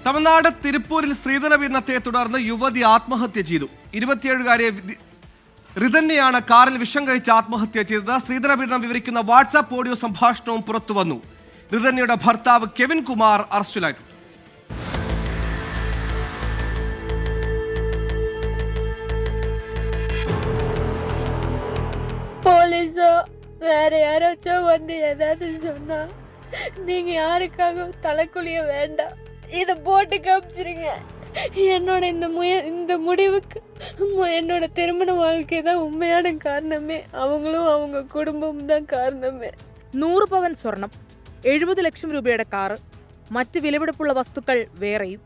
തമിഴ്നാട് തിരുപ്പൂരിൽ സ്ത്രീധന പീഡനത്തെ തുടർന്ന് യുവതി ആത്മഹത്യ ചെയ്തു ഇരുപത്തിയേഴുകാരിയെ വി- റിതന്നെയാണ് കാറിൽ വിഷം കഴിച്ച് ആത്മഹത്യ ചെയ്തത് സ്ത്രീധന പീഡനം വിവരിക്കുന്ന വാട്സാപ്പ് ഓഡിയോ സംഭാഷണവും പുറത്തുവന്നു റിതന്യയുടെ ഭർത്താവ് കെവിൻ കുമാർ അറസ്റ്റിലായിട്ടുണ്ട് போலீஸோ வேற யாராச்சும் வந்து ஏதாவது சொன்னா நீங்க யாருக்காகவும் தலைக்குழிய வேண்டாம் இத போட்டு காமிச்சிருங்க என்னோட இந்த முய இந்த முடிவுக்கு மு- என்னோட திருமண வாழ்க்கை தான் உண்மையான காரணமே அவங்களும் அவங்க குடும்பமும் தான் காரணமே നൂറ് പവൻ സ്വർണം എഴുപത് ലക്ഷം രൂപയുടെ കാറ് മറ്റ് വിലപിടിപ്പുള്ള വസ്തുക്കൾ വേറെയും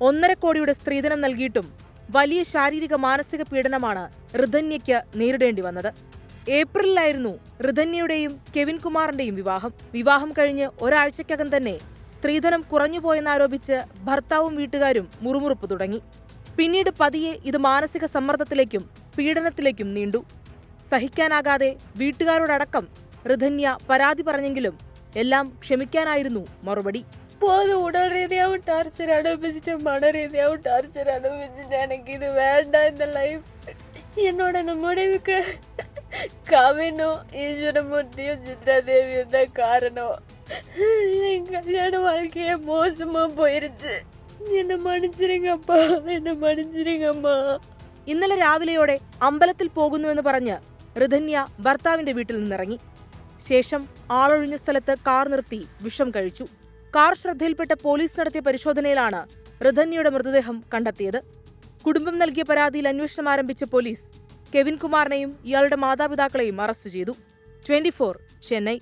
ഒന്നര കോടിയുടെ സ്ത്രീധനം നൽകിയിട്ടും വലിയ ശാരീരിക മാനസിക പീഡനമാണ് ഋതന്യയ്ക്ക് നേരിടേണ്ടി വന്നത് ഏപ്രിലിലായിരുന്നു ഋതന്യയുടെയും കെവിൻ കുമാറിന്റെയും വിവാഹം വിവാഹം കഴിഞ്ഞ് ഒരാഴ്ചയ്ക്കകം തന്നെ സ്ത്രീധനം കുറഞ്ഞുപോയെന്നാരോപിച്ച് ഭർത്താവും വീട്ടുകാരും മുറുമുറുപ്പ് തുടങ്ങി പിന്നീട് പതിയെ ഇത് മാനസിക സമ്മർദ്ദത്തിലേക്കും പീഡനത്തിലേക്കും നീണ്ടു സഹിക്കാനാകാതെ വീട്ടുകാരോടടക്കം ഋതന്യ പരാതി പറഞ്ഞെങ്കിലും എല്ലാം ക്ഷമിക്കാനായിരുന്നു മറുപടി போதும் உடல் ரீதியாகவும் டார்ச்சர் அனுபவிச்சுட்டு மன ரீதியாகவும் டார்ச்சர் அனுபவிச்சுட்டு எனக்கு இது வேண்டாம் இந்த லைஃப் என்னோட இந்த முடிவுக்கு கவினும் ஈஸ்வரமூர்த்தியும் சித்ராதேவியும் தான் காரணம் என் கல்யாண வாழ்க்கையே மோசமா போயிருச்சு என்ன மன்னிச்சிருங்கப்பா என்ன மன்னிச்சிருங்கம்மா ഇന്നലെ രാവിലെയോടെ അമ്പലത്തിൽ പോകുന്നുവെന്ന് പറഞ്ഞ് ഋതന്യ ഭർത്താവിന്റെ വീട്ടിൽ നിന്നിറങ്ങി ശേഷം ആളൊഴിഞ്ഞ സ്ഥലത്ത് കാർ നിർത്തി വിഷം കഴിച്ചു കാർ ശ്രദ്ധയിൽപ്പെട്ട പോലീസ് നടത്തിയ പരിശോധനയിലാണ് ഋതന്യയുടെ മൃതദേഹം കണ്ടെത്തിയത് കുടുംബം നൽകിയ പരാതിയിൽ അന്വേഷണം ആരംഭിച്ച പോലീസ് കെവിൻ കുമാറിനെയും ഇയാളുടെ മാതാപിതാക്കളെയും അറസ്റ്റ് ചെയ്തു ട്വന്റി ചെന്നൈ